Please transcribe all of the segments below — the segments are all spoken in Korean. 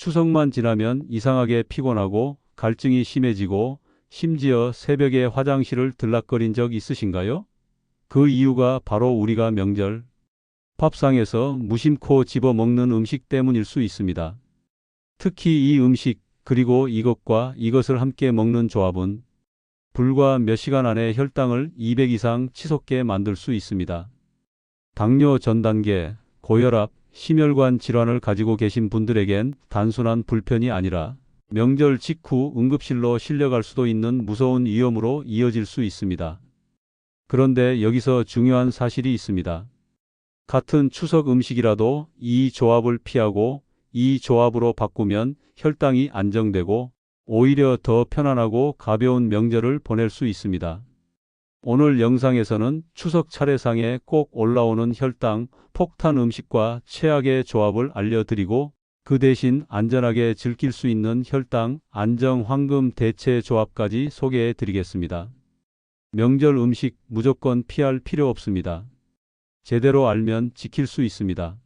추석만 지나면 이상하게 피곤하고 갈증이 심해지고 심지어 새벽에 화장실을 들락거린 적 있으신가요? 그 이유가 바로 우리가 명절 밥상에서 무심코 집어먹는 음식 때문일 수 있습니다. 특히 이 음식 그리고 이것과 이것을 함께 먹는 조합은 불과 몇 시간 안에 혈당을 200 이상 치솟게 만들 수 있습니다. 당뇨 전 단계, 고혈압, 심혈관 질환을 가지고 계신 분들에겐 단순한 불편이 아니라 명절 직후 응급실로 실려갈 수도 있는 무서운 위험으로 이어질 수 있습니다. 그런데 여기서 중요한 사실이 있습니다. 같은 추석 음식이라도 이 조합을 피하고 이 조합으로 바꾸면 혈당이 안정되고 오히려 더 편안하고 가벼운 명절을 보낼 수 있습니다. 오늘 영상에서는 추석 차례상에 꼭 올라오는 혈당 폭탄 음식과 최악의 조합을 알려드리고 그 대신 안전하게 즐길 수 있는 혈당 안정 황금 대체 조합까지 소개해 드리겠습니다. 명절 음식 무조건 피할 필요 없습니다. 제대로 알면 지킬 수 있습니다.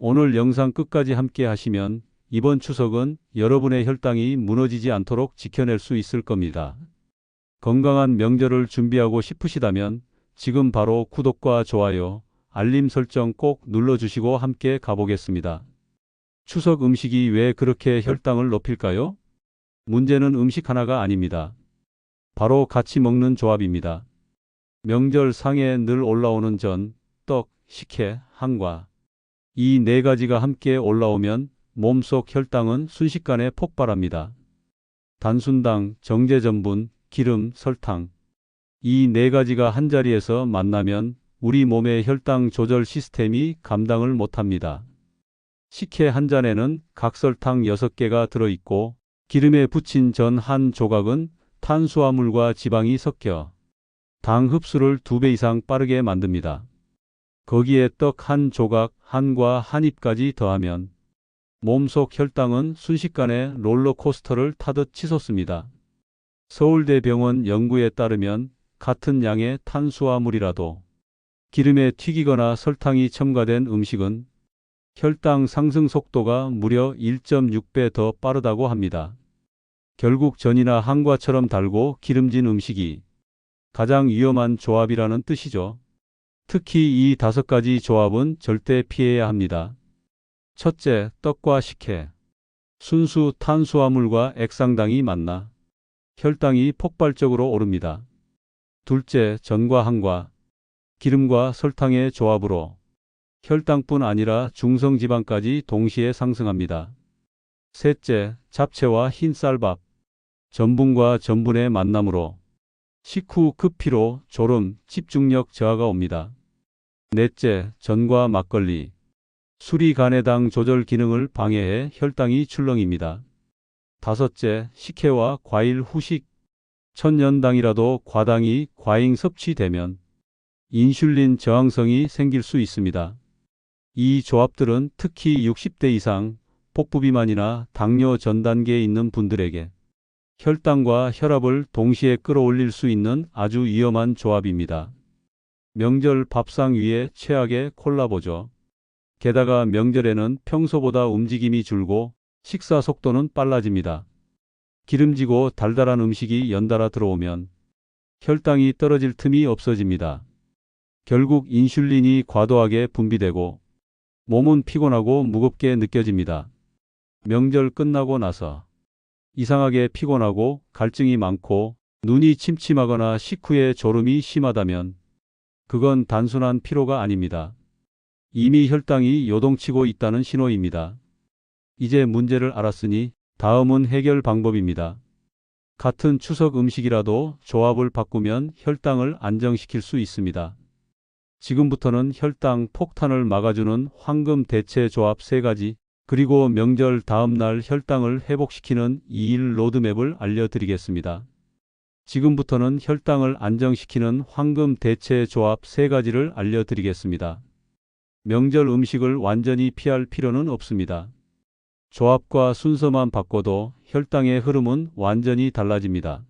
오늘 영상 끝까지 함께 하시면 이번 추석은 여러분의 혈당이 무너지지 않도록 지켜낼 수 있을 겁니다. 건강한 명절을 준비하고 싶으시다면 지금 바로 구독과 좋아요, 알림 설정 꼭 눌러주시고 함께 가보겠습니다. 추석 음식이 왜 그렇게 혈당을 높일까요? 문제는 음식 하나가 아닙니다. 바로 같이 먹는 조합입니다. 명절 상에 늘 올라오는 전, 떡, 식혜, 한과 이 네 가지가 함께 올라오면 몸속 혈당은 순식간에 폭발합니다. 단순당, 정제전분, 기름, 설탕 이 네 가지가 한 자리에서 만나면 우리 몸의 혈당 조절 시스템이 감당을 못합니다. 식혜 한 잔에는 각설탕 6개가 들어있고 기름에 부친 전한 조각은 탄수화물과 지방이 섞여 당 흡수를 2배 이상 빠르게 만듭니다. 거기에 떡 한 조각, 한과 한 입까지 더하면 몸속 혈당은 순식간에 롤러코스터를 타듯 치솟습니다. 서울대병원 연구에 따르면 같은 양의 탄수화물이라도 기름에 튀기거나 설탕이 첨가된 음식은 혈당 상승 속도가 무려 1.6배 더 빠르다고 합니다. 결국 전이나 한과처럼 달고 기름진 음식이 가장 위험한 조합이라는 뜻이죠. 특히 이 다섯 가지 조합은 절대 피해야 합니다. 첫째, 떡과 식혜. 순수 탄수화물과 액상당이 만나 혈당이 폭발적으로 오릅니다. 둘째, 전과 한과. 기름과 설탕의 조합으로 혈당뿐 아니라 중성지방까지 동시에 상승합니다. 셋째, 잡채와 흰쌀밥. 전분과 전분의 만남으로 식후 급피로, 졸음, 집중력 저하가 옵니다. 넷째, 전과 막걸리. 술이 간의 당 조절 기능을 방해해 혈당이 출렁입니다. 다섯째, 식혜와 과일 후식. 천연당이라도 과당이 과잉 섭취되면 인슐린 저항성이 생길 수 있습니다. 이 조합들은 특히 60대 이상 복부비만이나 당뇨 전 단계에 있는 분들에게 혈당과 혈압을 동시에 끌어올릴 수 있는 아주 위험한 조합입니다. 명절 밥상 위에 최악의 콜라보죠. 게다가 명절에는 평소보다 움직임이 줄고 식사 속도는 빨라집니다. 기름지고 달달한 음식이 연달아 들어오면 혈당이 떨어질 틈이 없어집니다. 결국 인슐린이 과도하게 분비되고 몸은 피곤하고 무겁게 느껴집니다. 명절 끝나고 나서 이상하게 피곤하고 갈증이 많고 눈이 침침하거나 식후에 졸음이 심하다면 그건 단순한 피로가 아닙니다. 이미 혈당이 요동치고 있다는 신호입니다. 이제 문제를 알았으니 다음은 해결 방법입니다. 같은 추석 음식이라도 조합을 바꾸면 혈당을 안정시킬 수 있습니다. 지금부터는 혈당 폭탄을 막아주는 황금 대체 조합 3가지, 그리고 명절 다음 날 혈당을 회복시키는 2일 로드맵을 알려드리겠습니다. 지금부터는 혈당을 안정시키는 황금 대체 조합 3가지를 알려드리겠습니다. 명절 음식을 완전히 피할 필요는 없습니다. 조합과 순서만 바꿔도 혈당의 흐름은 완전히 달라집니다.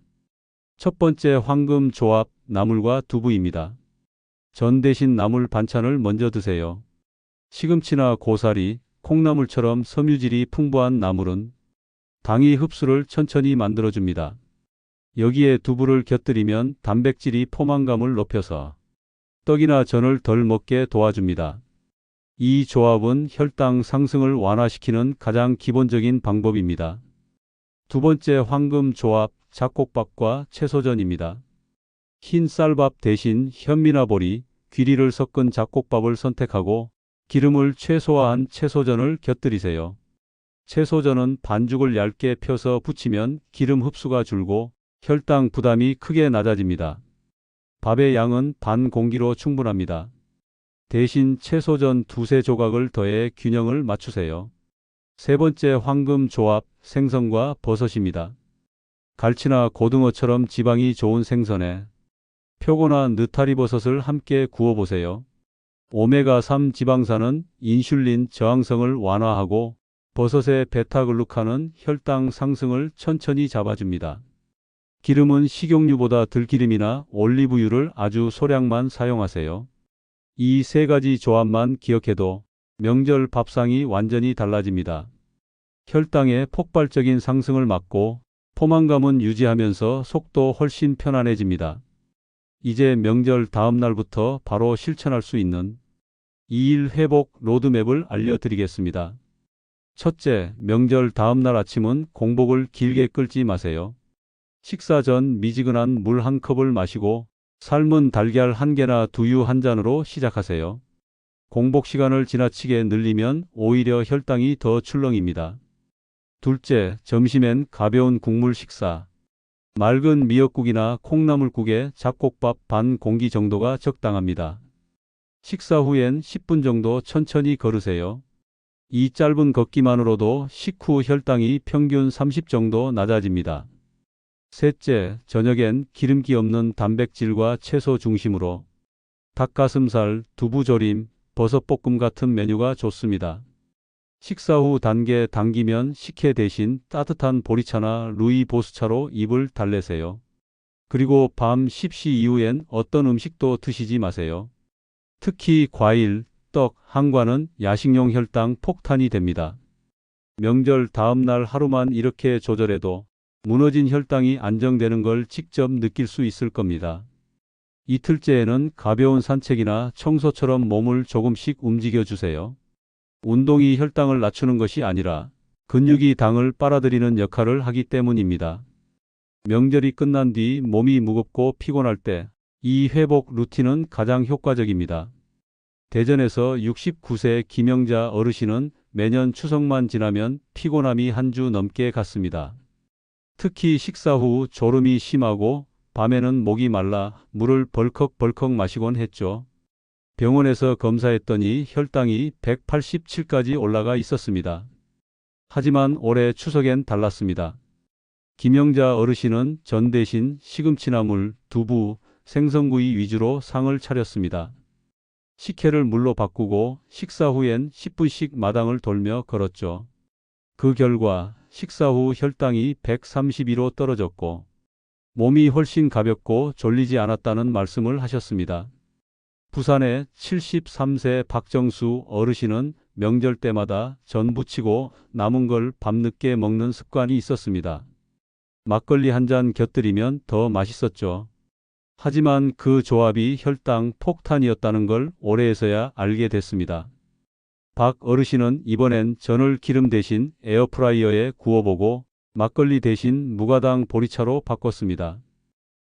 첫 번째 황금 조합 나물과 두부입니다. 전 대신 나물 반찬을 먼저 드세요. 시금치나 고사리, 콩나물처럼 섬유질이 풍부한 나물은 당이 흡수를 천천히 만들어줍니다. 여기에 두부를 곁들이면 단백질이 포만감을 높여서 떡이나 전을 덜 먹게 도와줍니다. 이 조합은 혈당 상승을 완화시키는 가장 기본적인 방법입니다. 두 번째 황금 조합 잡곡밥과 채소전입니다. 흰 쌀밥 대신 현미나 보리, 귀리를 섞은 잡곡밥을 선택하고 기름을 최소화한 채소전을 곁들이세요. 채소전은 반죽을 얇게 펴서 부치면 기름 흡수가 줄고 혈당 부담이 크게 낮아집니다. 밥의 양은 반 공기로 충분합니다. 대신 채소전 두세 조각을 더해 균형을 맞추세요. 세 번째 황금 조합 생선과 버섯입니다. 갈치나 고등어처럼 지방이 좋은 생선에 표고나 느타리 버섯을 함께 구워보세요. 오메가3 지방산은 인슐린 저항성을 완화하고 버섯의 베타글루칸은 혈당 상승을 천천히 잡아줍니다. 기름은 식용유보다 들기름이나 올리브유를 아주 소량만 사용하세요. 이 세 가지 조합만 기억해도 명절 밥상이 완전히 달라집니다. 혈당의 폭발적인 상승을 막고 포만감은 유지하면서 속도 훨씬 편안해집니다. 이제 명절 다음 날부터 바로 실천할 수 있는 2일 회복 로드맵을 알려드리겠습니다. 첫째, 명절 다음 날 아침은 공복을 길게 끌지 마세요. 식사 전 미지근한 물 한 컵을 마시고 삶은 달걀 한 개나 두유 한 잔으로 시작하세요. 공복 시간을 지나치게 늘리면 오히려 혈당이 더 출렁입니다. 둘째, 점심엔 가벼운 국물 식사. 맑은 미역국이나 콩나물국에 잡곡밥 반 공기 정도가 적당합니다. 식사 후엔 10분 정도 천천히 걸으세요. 이 짧은 걷기만으로도 식후 혈당이 평균 30 정도 낮아집니다. 셋째, 저녁엔 기름기 없는 단백질과 채소 중심으로 닭가슴살, 두부조림, 버섯볶음 같은 메뉴가 좋습니다. 식사 후 단계 당기면 식혜 대신 따뜻한 보리차나 루이보스차로 입을 달래세요. 그리고 밤 10시 이후엔 어떤 음식도 드시지 마세요. 특히 과일, 떡, 한과는 야식용 혈당 폭탄이 됩니다. 명절 다음 날 하루만 이렇게 조절해도 무너진 혈당이 안정되는 걸 직접 느낄 수 있을 겁니다. 이틀째에는 가벼운 산책이나 청소처럼 몸을 조금씩 움직여 주세요. 운동이 혈당을 낮추는 것이 아니라 근육이 당을 빨아들이는 역할을 하기 때문입니다. 명절이 끝난 뒤 몸이 무겁고 피곤할 때 이 회복 루틴은 가장 효과적입니다. 대전에서 69세 김영자 어르신은 매년 추석만 지나면 피곤함이 한 주 넘게 갔습니다. 특히 식사 후 졸음이 심하고 밤에는 목이 말라 물을 벌컥벌컥 마시곤 했죠. 병원에서 검사했더니 혈당이 187까지 올라가 있었습니다. 하지만 올해 추석엔 달랐습니다. 김영자 어르신은 전 대신 시금치나물, 두부, 생선구이 위주로 상을 차렸습니다. 식혜를 물로 바꾸고 식사 후엔 10분씩 마당을 돌며 걸었죠. 그 결과 식사 후 혈당이 132로 떨어졌고 몸이 훨씬 가볍고 졸리지 않았다는 말씀을 하셨습니다. 부산의 73세 박정수 어르신은 명절 때마다 전 부치고 남은 걸 밤늦게 먹는 습관이 있었습니다. 막걸리 한 잔 곁들이면 더 맛있었죠. 하지만 그 조합이 혈당 폭탄이었다는 걸 올해에서야 알게 됐습니다. 박 어르신은 이번엔 전을 기름 대신 에어프라이어에 구워보고 막걸리 대신 무가당 보리차로 바꿨습니다.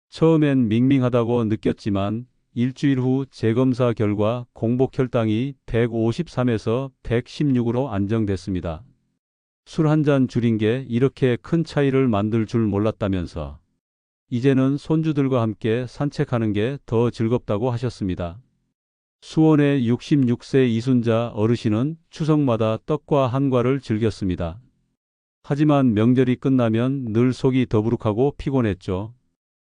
처음엔 밍밍하다고 느꼈지만 일주일 후 재검사 결과 공복 혈당이 153에서 116으로 안정됐습니다. 술 한 잔 줄인 게 이렇게 큰 차이를 만들 줄 몰랐다면서 이제는 손주들과 함께 산책하는 게 더 즐겁다고 하셨습니다. 수원의 66세 이순자 어르신은 추석마다 떡과 한과를 즐겼습니다. 하지만 명절이 끝나면 늘 속이 더부룩하고 피곤했죠.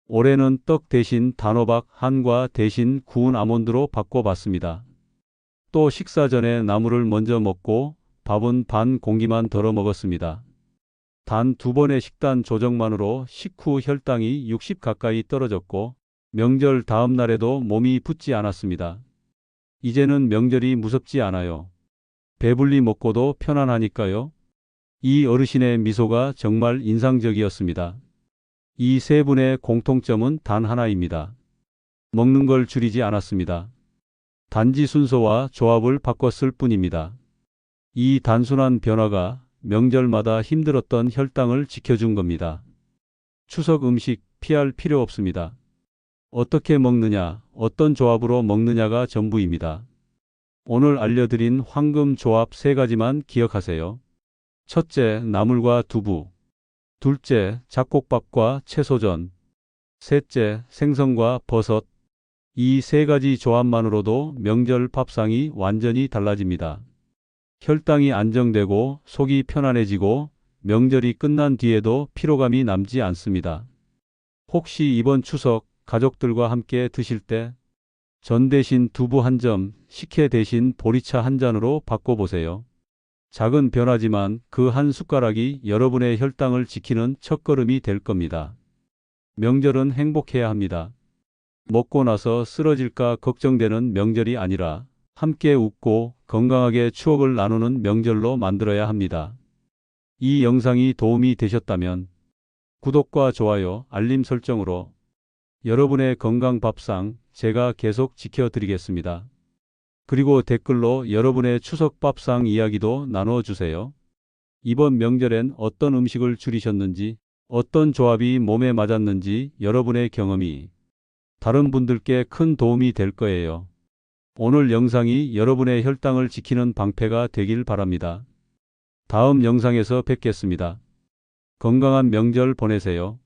올해는 떡 대신 단호박, 한과 대신 구운 아몬드로 바꿔봤습니다. 또 식사 전에 나물을 먼저 먹고 밥은 반 공기만 덜어 먹었습니다. 단 두 번의 식단 조정만으로 식후 혈당이 60 가까이 떨어졌고 명절 다음 날에도 몸이 붓지 않았습니다. 이제는 명절이 무섭지 않아요. 배불리 먹고도 편안하니까요. 이 어르신의 미소가 정말 인상적이었습니다. 이 세 분의 공통점은 단 하나입니다. 먹는 걸 줄이지 않았습니다. 단지 순서와 조합을 바꿨을 뿐입니다. 이 단순한 변화가 명절마다 힘들었던 혈당을 지켜준 겁니다. 추석 음식 피할 필요 없습니다. 어떻게 먹느냐, 어떤 조합으로 먹느냐가 전부입니다. 오늘 알려드린 황금 조합 세 가지만 기억하세요. 첫째, 나물과 두부. 둘째, 잡곡밥과 채소전. 셋째, 생선과 버섯. 이 세 가지 조합만으로도 명절 밥상이 완전히 달라집니다. 혈당이 안정되고 속이 편안해지고 명절이 끝난 뒤에도 피로감이 남지 않습니다. 혹시 이번 추석 가족들과 함께 드실 때 전 대신 두부 한 점, 식혜 대신 보리차 한 잔으로 바꿔보세요. 작은 변화지만 그 한 숟가락이 여러분의 혈당을 지키는 첫걸음이 될 겁니다. 명절은 행복해야 합니다. 먹고 나서 쓰러질까 걱정되는 명절이 아니라 함께 웃고 건강하게 추억을 나누는 명절로 만들어야 합니다. 이 영상이 도움이 되셨다면 구독과 좋아요, 알림 설정으로 여러분의 건강 밥상 제가 계속 지켜드리겠습니다. 그리고 댓글로 여러분의 추석 밥상 이야기도 나눠주세요. 이번 명절엔 어떤 음식을 줄이셨는지, 어떤 조합이 몸에 맞았는지 여러분의 경험이 다른 분들께 큰 도움이 될 거예요. 오늘 영상이 여러분의 혈당을 지키는 방패가 되길 바랍니다. 다음 영상에서 뵙겠습니다. 건강한 명절 보내세요.